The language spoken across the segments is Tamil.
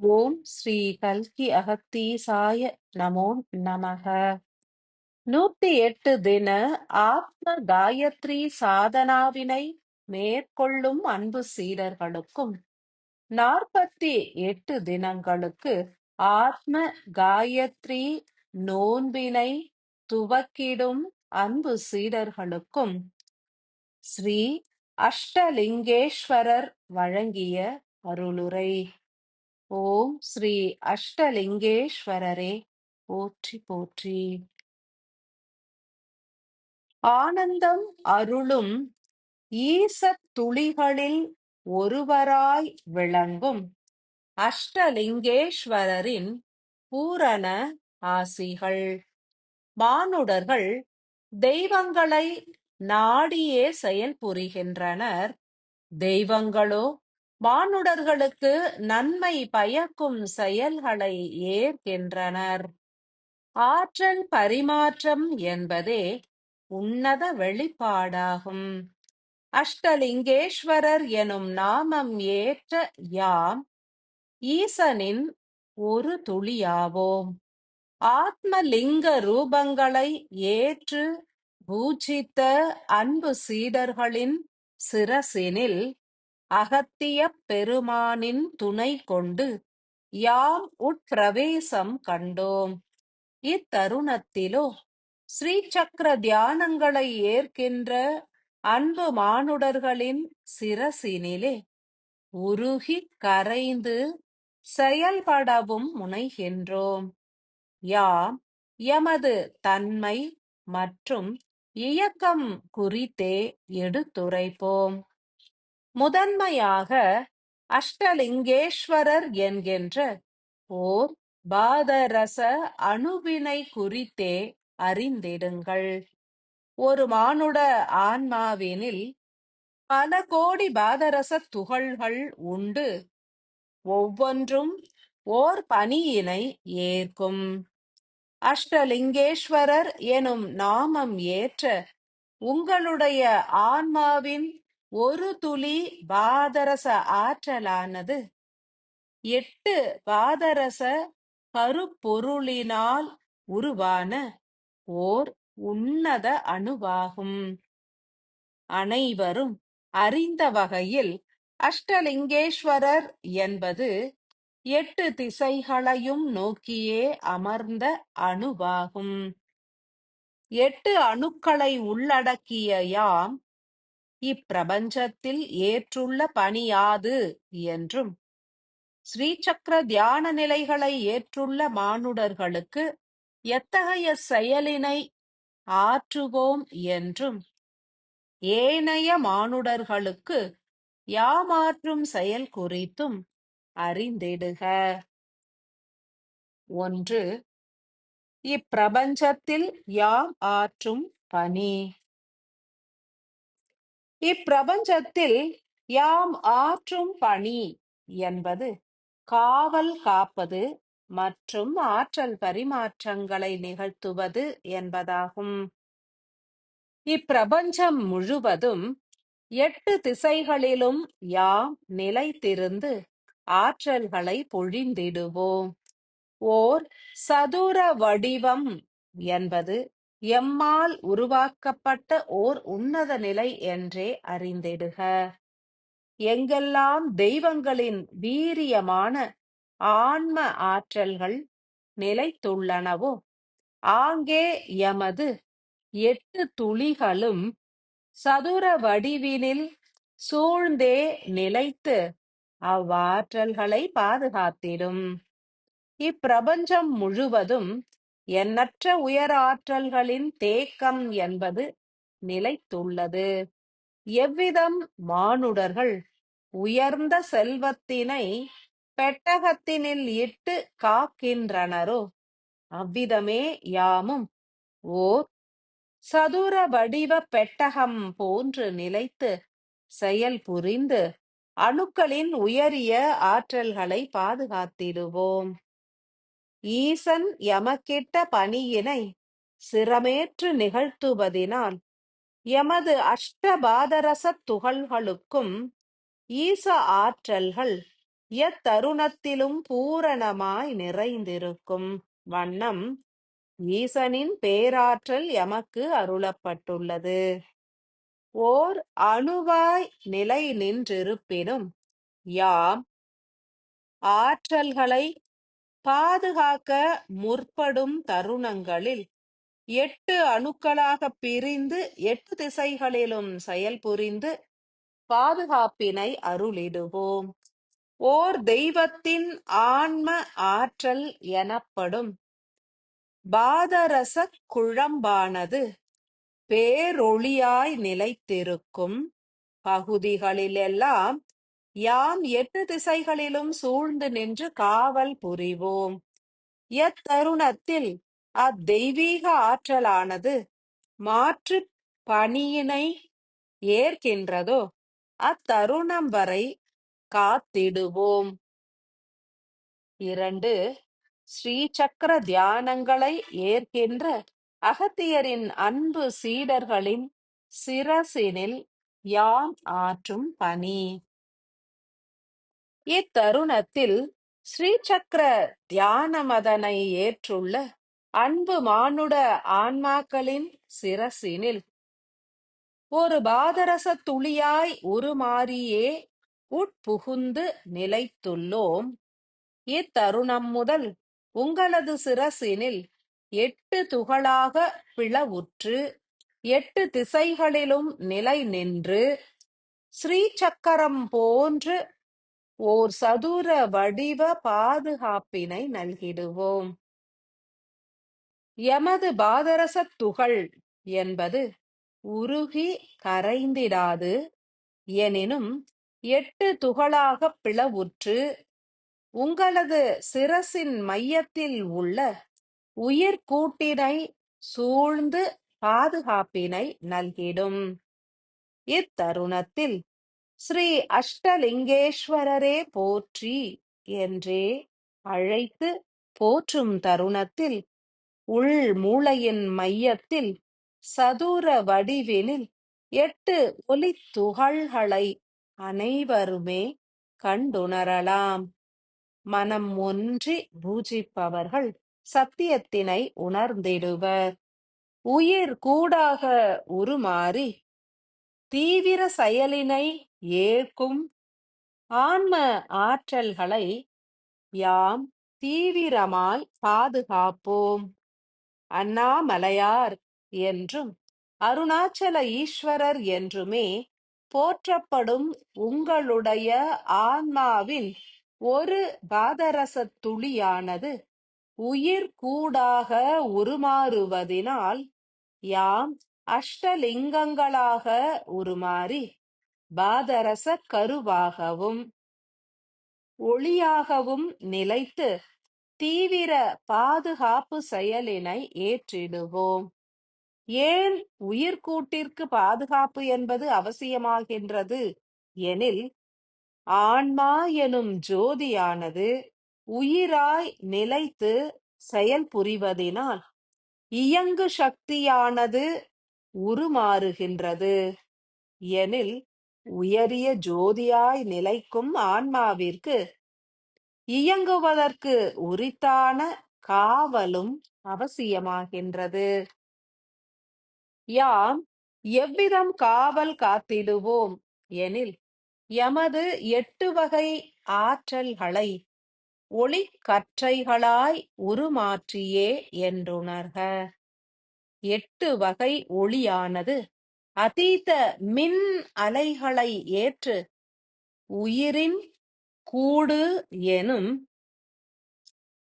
ஓம் ஸ்ரீ கல்கி அகத்தீசாய நமோ நமக. நூத்தி எட்டு தின ஆத்ம காயத்ரி சாதனாவினை மேற்கொள்ளும் அன்பு சீடர்களுக்கும் நாற்பத்தி எட்டு தினங்களுக்கு ஆத்ம காயத்ரி நோன்பினை துவக்கிடும் அன்பு சீடர்களுக்கும் ஸ்ரீ அஷ்டலிங்கேஸ்வரர் வழங்கிய அருளுரை. ஓம் ஸ்ரீ அஷ்டலிங்கேஸ்வரரே. போற்றி போற்றி. ஆனந்தம் அருளும் ஈசத் துளிகளில் ஒருவராய் விளங்கும் அஷ்டலிங்கேஸ்வரரின் பூரண ஆசிகள். மானுடர்கள் தெய்வங்களை நாடியே செயல்புரிகின்றனர். தெய்வங்களோ மானுடர்களுக்கு நன்மை பயக்கும் செயல்களை ஏற்கின்றனர். ஆற்றல் பரிமாற்றம் என்பதே உன்னத வெளிப்பாடாகும். அஷ்டலிங்கேஸ்வரர் எனும் நாமம் ஏற்ற யாம் ஈசனின் ஒரு துளியாவோம். ஆத்மலிங்க ரூபங்களை ஏற்று பூஜித்த அன்பு சீடர்களின் சிரசினில் அகத்தியப் பெருமானின் துணை கொண்டு யாம் உட்பிரவேசம் கண்டோம். இத்தருணத்திலோ ஸ்ரீசக்கர தியானங்களை ஏற்கின்ற அன்பு மானுடர்களின் சிரசினிலே உருகிக் கரைந்து செயல்படவும் முனைகின்றோம். யாம் எமது தன்மை மற்றும் இயக்கம் குறித்தே எடுத்துரைப்போம். முதன்மையாக அஷ்டலிங்கேஸ்வரர் என்கின்ற ஓர் பாதரச அணுவினை குறித்தே அறிந்திடுங்கள். ஒரு மானுட ஆன்மாவினில் பல கோடி பாதரச துகள்கள் உண்டு. ஒவ்வொன்றும் ஓர் பணியினை ஏற்கும். அஷ்டலிங்கேஸ்வரர் எனும் நாமம் ஏற்ற உங்களுடைய ஆன்மாவின் ஒரு துளி பாதரச ஆற்றலானது. எட்டு பாதரச கருப்பொருளினால் உருவான ஓர் உன்னத அணுவாகும். அனைவரும் அறிந்த வகையில் அஷ்டலிங்கேஸ்வரர் என்பது எட்டு திசைகளையும் நோக்கியே அமர்ந்த அணுவாகும். எட்டு அணுக்களை உள்ளடக்கிய யாம் இப்பிரபஞ்சத்தில் ஏற்றுள்ள பணியாது என்றும் ஸ்ரீசக்கர தியான நிலைகளை ஏற்றுள்ள மானுடர்களுக்கு எத்தகைய செயலினை ஆற்றுவோம் என்றும் ஏனைய மானுடர்களுக்கு யாமாற்றும் செயல் குறித்தும் அறிந்திடுக. ஒன்று இப்பிரபஞ்சத்தில் யாம் ஆற்றும் பணி. இப்பிரபஞ்சத்தில் யாம் ஆற்றும் பணி என்பது காவல் காப்பது மற்றும் ஆற்றல் பரிமாற்றங்களை நிகழ்த்துவது என்பதாகும். இப்பிரபஞ்சம் முழுவதும் எட்டு திசைகளிலும் யாம் நிலைத்திருந்து ஆற்றல்களை பொழிந்திடுவோம். ஓர் சதுர வடிவம் என்பது எம்மால் உருவாக்கப்பட்ட ஓர் உன்னத நிலை என்றே அறிந்திடுக. எங்கெல்லாம் தெய்வங்களின் வீரியமான ஆன்ம ஆற்றல்கள் நிலைத்துள்ளனவோ ஆங்கே எமது எட்டு துளிகளும் சதுர வடிவினில் சூழ்ந்தே நிலைத்து அவ்வாற்றல்களை பாதுகாத்திடும். இப்பிரபஞ்சம் முழுவதும் எண்ணற்ற உயர் ஆற்றல்களின் தேக்கம் என்பது நிலைத்துள்ளது. எவ்விதம் மானுடர்கள் உயர்ந்த செல்வத்தினை பெட்டகத்தினில் இட்டு காக்கின்றனரோ அவ்விதமே யாமும். ஓர் சதுர வடிவ பெட்டகம் போன்று நிலைத்து செயல் புரிந்து அணுக்களின் உயரிய ஆற்றல்களை பாதுகாத்திடுவோம். ஈசன் எமக்கிட்ட பணியினை சிரமேற்று நிகழ்த்துவதினால் எமது அஷ்டபாதரசத் துகள்களுக்கும் ஈச ஆற்றல்கள் எத்தருணத்திலும் பூரணமாய் நிறைந்திருக்கும் வண்ணம் ஈசனின் பேராற்றல் எமக்கு அருளப்பட்டுள்ளது. ஓர் அணுவாய் நிலை நின்றிருப்பினும் யாம் ஆற்றல்களை பாதுகாக்க முற்படும் தருணங்களில் எட்டு அணுக்களாக பிரிந்து எட்டு திசைகளிலும் செயல்புரிந்து பாதுகாப்பினை அருளிடுவோம். ஓர் தெய்வத்தின் ஆன்ம ஆற்றல் எனப்படும் பாதரச குழம்பானது பேரொளியாய் நிலைத்திருக்கும் பகுதிகளிலெல்லாம் யாம் எட்டு திசைகளிலும் சூழ்ந்து நின்று காவல் புரிவோம். எத்தருணத்தில் அத்தெய்வீக ஆற்றலானது மாற்று பணியினை ஏற்கின்றதோ அத்தருணம் வரை காத்திடுவோம். இரண்டு ஸ்ரீ சக்கர தியானங்களை ஏற்கின்ற அகத்தியரின் அன்பு சீடர்களின் சிரசினில் யாம் ஆற்றும் பணி. இத்தருணத்தில் ஸ்ரீ சக்கர தியானமதனை ஏற்றுள்ள அன்பு மானுட ஆன்மாக்களின் சிரசினில். ஒரு பாதரச துளியாய் உருமாறியே உட்புகுந்து நிலைத்துள்ளோம். இத்தருணம் முதல் உங்களது சிரசினில் எட்டு துகளாக பிளவுற்று எட்டு திசைகளிலும் நிலை நின்று ஸ்ரீசக்கரம் போன்று ஓர் சதுர வடிவ பாதுகாப்பினை நல்கிடுவோம். எமது பாதரசத் துகள் என்பது உருகி கரைந்திடாது எனினும் எட்டு துகளாக பிளவுற்று உங்களது சிரசின் மையத்தில் உள்ள உயிர் கூட்டினை சூழ்ந்து பாதுகாப்பினை நல்கிடும். இத்தருணத்தில் ஸ்ரீ அஷ்டலிங்கேஸ்வரரே போற்றி என்றே அழைத்து போற்றும் தருணத்தில் உள் மூளையின் மையத்தில் சதுர வடிவினில் எட்டு ஒலித்துகள்களை அனைவருமே கண்டுணரலாம். மனம் ஒன்றி பூஜிப்பவர்கள் சத்தியத்தினை உணர்ந்திடுவர். உயிர் கூடாக உருமாறி தீவிர செயலினை ஏற்கும் ஆன்ம ஆற்றல்களை யாம் தீவிரமாய் பாதுகாப்போம். அண்ணாமலையார் என்றும் அருணாச்சல ஈஸ்வரர் என்றுமே போற்றப்படும் உங்களுடைய ஆன்மாவின் ஒரு பாதரச துளியானது உயிர் கூடாக உருமாறுவதினால் யாம் அஷ்டலிங்கங்களாக உருமாறி பாதரச கருவாகவும் ஒளியாகவும் நிலைத்து தீவிர பாதுகாப்பு செயலினை ஏற்றிடுவோம். ஏன் உயிர்கூட்டிற்கு பாதுகாப்பு என்பது அவசியமாகின்றது? எனில் ஆன்மா எனும் ஜோதியானது உயிராய் நிலைத்து செயல் புரிவதினால் இயங்கு சக்தியானது உருமாறுகின்றது. எனில் உயரிய ஜோதியாய் நிலைக்கும் ஆன்மாவிற்கு இயங்குவதற்கு உரித்தான காவலும் அவசியமாகின்றது. யாம் எவ்விதம் காவல் காத்திடுவோம்? எனில் எமது எட்டு வகை ஆற்றல்களை ஒளிக்கற்றைகளாய் உருமாற்றியே என்றுணர்க. எட்டு வகை ஒளியானது. அதீத மின் அலைகளை ஏற்று உயிரின் கூடு எனும்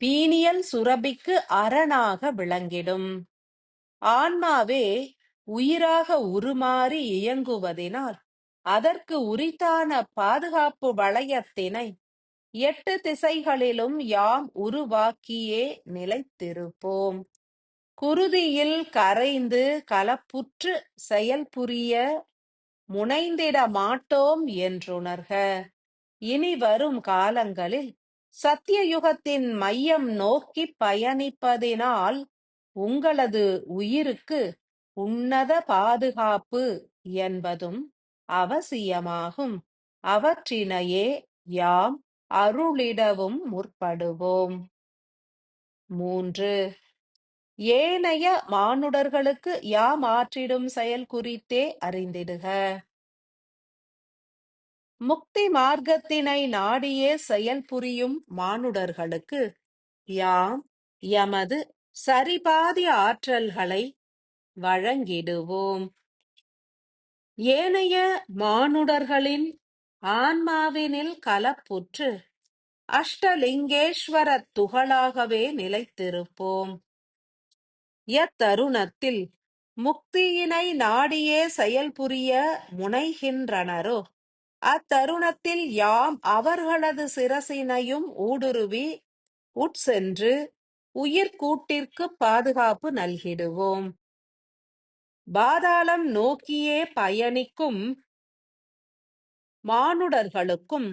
பீனியல் சுரபிக்கு அரணாக விளங்கிடும். ஆன்மாவே உயிராக உருமாறி இயங்குவதினால் அதற்கு உரித்தான பாதுகாப்பு வளையத்தினை எட்டு திசைகளிலும் யாம் உருவாக்கியே நிலைத்திருப்போம். குருதியில் கரைந்து கலப்புற்று செயல்புரிய முனைந்திட மாட்டோம் என்றுணர்க. இனி வரும் காலங்களில் சத்தியயுகத்தின் மையம் நோக்கி பயணிப்பதினால் உங்களது உயிருக்கு உன்னத பாதுகாப்பு என்பதும் அவசியமாகும். அவற்றினையே யாம் அருளிடவும் முற்படுவோம். மூன்று ஏனைய மானுடர்களுக்கு யாம் ஆற்றிடும் செயல் குறித்தே அறிந்திடுக. முக்தி மார்க்கத்தினை நாடியே செயல் புரியும் மானுடர்களுக்கு யாம் எமது சரிபாதி ஆற்றல்களை வழங்கிடுவோம். ஏனைய மானுடர்களின் ஆன்மாவினில் கலப்புற்று அஷ்டலிங்கேஸ்வர துகளாகவே நிலைத்திருப்போம். எத்தருணத்தில் முக்தியினை நாடியே செயல் புரிய முனைகின்றனரோ? அத்தருணத்தில் யாம் அவர்களது சிரசினையும் ஊடுருவி உட்சென்று உயிர்கூட்டிற்கு பாதுகாப்பு நல்கிடுவோம். பாதாளம் நோக்கியே பயணிக்கும் மானுடர்களுக்கும்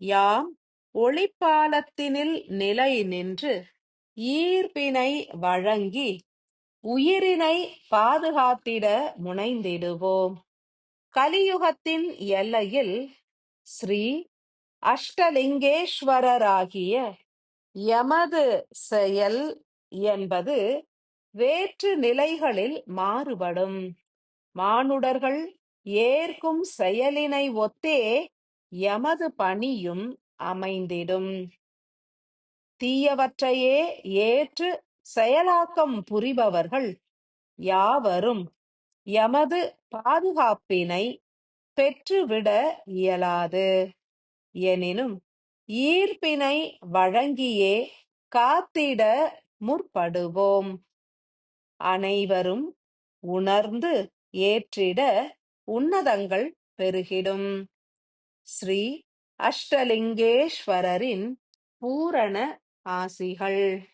யாம் ஒளிப்பாலத்தினில் நிலை நின்று ஈர்ப்பினை வழங்கி உயிரினை பாதுகாத்திட முனைந்திடுவோம். கலியுகத்தின் எல்லையில் ஸ்ரீ அஷ்டலிங்கேஸ்வரராகிய எமது செயல் என்பது வேற்று நிலைகளில் மாறுபடும். மானுடர்கள் ஏற்கும் செயலினை ஒத்தே எமது பணியும் அமைந்திடும். தீயவற்றையே ஏற்று செயலாக்கம் புரிபவர்கள் யாவரும் எமது பாதுகாப்பினை பெற்றுவிட இயலாது. எனினும் ஈர்ப்பினை வழங்கியே காத்திட முற்படுவோம். அனைவரும் உணர்ந்து ஏற்றிட உன்னதங்கள் பெருகிடும். ஸ்ரீ அஷ்டலிங்கேஸ்வரரின் பூரண ஆசிகள்.